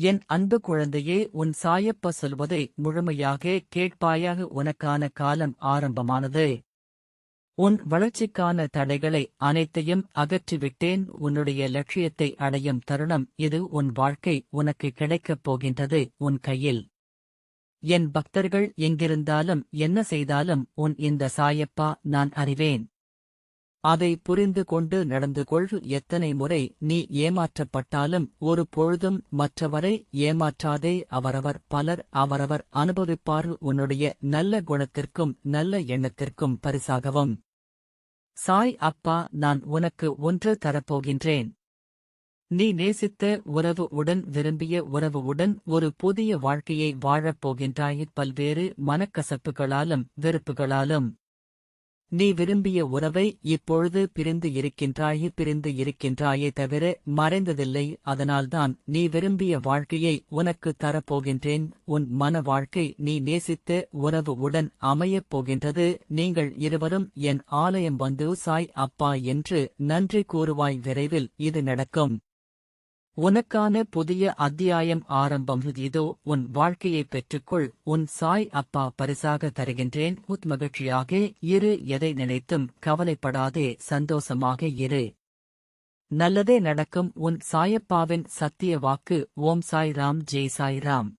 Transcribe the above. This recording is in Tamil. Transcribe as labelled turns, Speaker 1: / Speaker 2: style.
Speaker 1: என் அன்பு குழந்தையே உன் சாயப்ப சொல்வதை முழுமையாக கேட்பாயாக உனக்கான காலம் ஆரம்பமானது. உன் வளர்ச்சிக்கான தடைகளை அனைத்தையும் அகற்றிவிட்டேன். உன்னுடைய லட்சியத்தை அடையும் தருணம் இது உன் வாழ்க்கை உனக்கு கிடைக்கப் போகின்றது உன் கையில். என் பக்தர்கள் எங்கிருந்தாலும் என்ன செய்தாலும் உன் இந்த சாயப்பா நான் அறிவேன். அதை புரிந்து கொண்டு நடந்து கொள். எத்தனை முறை நீ ஏமாற்றப்பட்டாலும் ஒரு பொழுதும் மற்றவரை ஏமாற்றாதே. அவரவர் பலர் அவரவர் அனுபவிப்பார். உன்னுடைய நல்ல குணத்திற்கும் நல்ல எண்ணத்திற்கும் பரிசாகவும். சாய் அப்பா நான் உனக்கு ஒன்று தரப்போகின்றேன். நீ நேசித்த உறவு உடன் விரும்பிய உறவு உடன் ஒரு புதிய வாழ்க்கையை வாழப் போகின்றாய். பல்வேறு மனக்கசப்புகளாலும் வெறுப்புகளாலும். நீ விரும்பிய உறவை இப்பொழுது பிரிந்து இருக்கின்றாயே பிரிந்து இருக்கின்றாயே தவிர மறைந்ததில்லை. அதனால்தான் நீ விரும்பிய வாழ்க்கையை உனக்கு தரப்போகின்றேன். உன் மன வாழ்க்கை நீ நேசித்த உறவு உடன் அமையப் போகின்றது. நீங்கள் இருவரும் என் ஆலயம் வந்து சாய் அப்பா என்று நன்றி கூறுவாய் விரைவில் இது நடக்கும். உனக்கான புதிய அத்தியாயம் ஆரம்பம். இதோ உன் வாழ்க்கையை பெற்றுக்கொள். உன் சாய் அப்பா பரிசாக தருகின்றேன். உத் மகிழ்ச்சியாக இரு. எதை நினைத்தும் கவலைப்படாதே. சந்தோஷமாக இரு. நல்லதே நடக்கும். உன் சாயப்பாவின் சத்திய வாக்கு. ஓம் சாய் ராம் ஜெய் சாய் ராம்